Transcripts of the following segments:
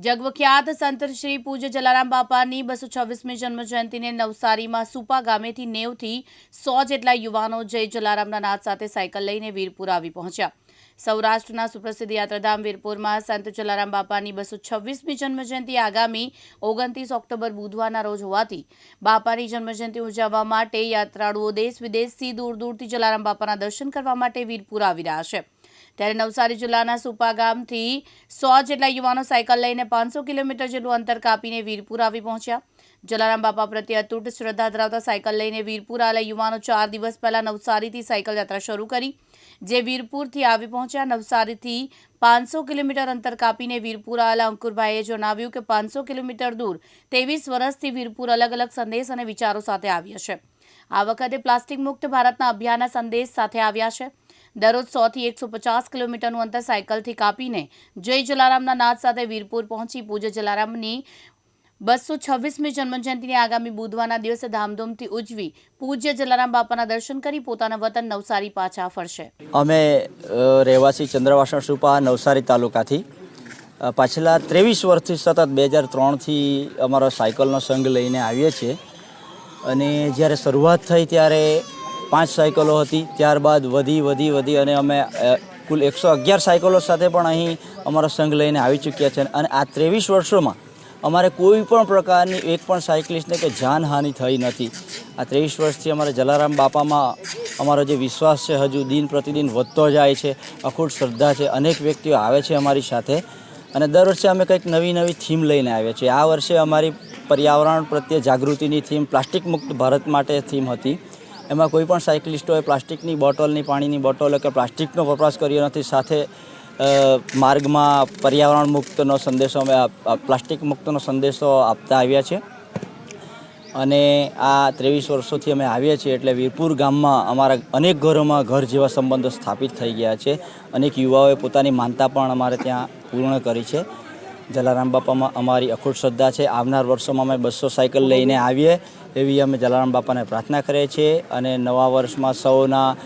જગવખ્યાત સંત શ્રી પૂજ્ય જલારામ બાપાની બસો છવ્વીસમી જન્મજયંતિને નવસારીમાં સુપા ગામેથી નેવથી સો જેટલા યુવાનો જય જલારામના નાદ સાથે સાયકલ લઈને વીરપુર આવી પહોંચ્યા. સૌરાષ્ટ્રના સુપ્રસિદ્ધ યાત્રાધામ વીરપુરમાં સંત જલારામ બાપાની બસો છવ્વીસમી જન્મજયંતિ આગામી ઓગણત્રીસ ઓક્ટોબર બુધવારના રોજ હોવાથી બાપાની જન્મજયંતિ ઉજવવા માટે યાત્રાળુઓ દેશ વિદેશથી દૂર દૂરથી જલારામ બાપાના દર્શન કરવા માટે વીરપુર આવી રહ્યા છે. ત્યારે નવસારી જિલ્લાના સુપા ગામથી સો જેટલા યુવાનો સાયકલ લઈને પાંચસો કિલોમીટર જેટલું અંતર કાપીને વીરપુર આવી પહોંચ્યા. જલારામ બાપા પ્રત્યે અતૂટ શ્રદ્ધા ધરાવતા સાયકલ લઈને વીરપુર આવેલા યુવાનો ચાર દિવસ પહેલા નવસારીથી સાયકલ યાત્રા શરૂ કરી, જે વીરપુરથી આવી પહોંચ્યા. નવસારીથી પાંચસો કિલોમીટર અંતર કાપીને વીરપુર આવેલા અંકુરભાઈએ જણાવ્યું કે પાંચસો કિલોમીટર દૂર ત્રેવીસ વર્ષથી વીરપુર અલગ અલગ સંદેશ અને વિચારો સાથે આવ્યા છે. આ વખતે પ્લાસ્ટિક મુક્ત ભારતના અભિયાનના સંદેશ સાથે આવ્યા છે. દરરોજ સોથી એકસો પચાસ કિલોમીટરનું અંતર સાયકલથી કાપીને જય જલારામના નાદ સાથે વીરપુર પહોંચી પૂજ્ય જલારામની બસો છવ્વીસમી જન્મજયંતિની આગામી બુધવારના દિવસે ધામધૂમથી ઉજવી પૂજ્ય જલારામ બાપાના દર્શન કરી પોતાના વતન નવસારી પાછા ફરશે. અમે રહેવાસી ચંદ્રવાસણ સુપા નવસારી તાલુકાથી. પાછલા ત્રેવીસ વર્ષથી સતત બે હજાર ત્રણથી અમારો સાયકલનો સંઘ લઈને આવીએ છીએ. અને જ્યારે શરૂઆત થઈ ત્યારે પાંચ સાયકલો હતી. ત્યારબાદ વધી વધી વધી અને અમે કુલ એકસો અગિયાર સાયકલો સાથે પણ અહીં અમારો સંઘ લઈને આવી ચૂક્યા છે. અને આ ત્રેવીસ વર્ષોમાં અમારે કોઈ પણ પ્રકારની એક પણ સાયકલિસ્ટને કે જાનહાનિ થઈ નથી. આ ત્રેવીસ વર્ષથી અમારે જલારામ બાપામાં અમારો જે વિશ્વાસ છે, હજુ દિન પ્રતિદિન વધતો જાય છે, અખૂટ શ્રદ્ધા છે, અનેક વ્યક્તિઓ આવે છે અમારી સાથે. અને દર વર્ષે અમે કંઈક નવી નવી થીમ લઈને આવ્યા છીએ. આ વર્ષે અમારી પર્યાવરણ પ્રત્યે જાગૃતિની થીમ પ્લાસ્ટિક મુક્ત ભારત માટે થીમ હતી. એમાં કોઈ પણ સાયકલિસ્ટોએ પ્લાસ્ટિકની બોટલની, પાણીની બોટલો કે પ્લાસ્ટિકનો વપરાશ કર્યો નથી, સાથે માર્ગમાં પર્યાવરણ મુક્તનો સંદેશો અમે પ્લાસ્ટિક મુક્તનો સંદેશો આપતા આવ્યા છે. અને આ ત્રેવીસ વર્ષોથી અમે આવીએ છીએ એટલે વીરપુર ગામમાં અમારા અનેક ઘરોમાં ઘર જેવા સંબંધો સ્થાપિત થઈ ગયા છે. અનેક યુવાઓએ પોતાની માનતા પણ અમારે ત્યાં પૂર્ણ કરી છે. જલારામ બાપામાં અમારી અખૂટ શ્રદ્ધા છે. આવનાર વર્ષોમાં અમે બસો સાયકલ લઈને આવીએ એવી અમે જલારામ બાપાને પ્રાર્થના કરીએ છીએ અને નવા વર્ષમાં સૌના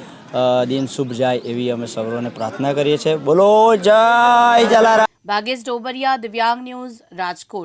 દિન શુભ જાય એવી અમે સૌને પ્રાર્થના કરીએ છીએ. બોલો, જય જલારામ. ભાગેશ ડોબરિયા, દિવ્યાંગ ન્યૂઝ રાજકોટ.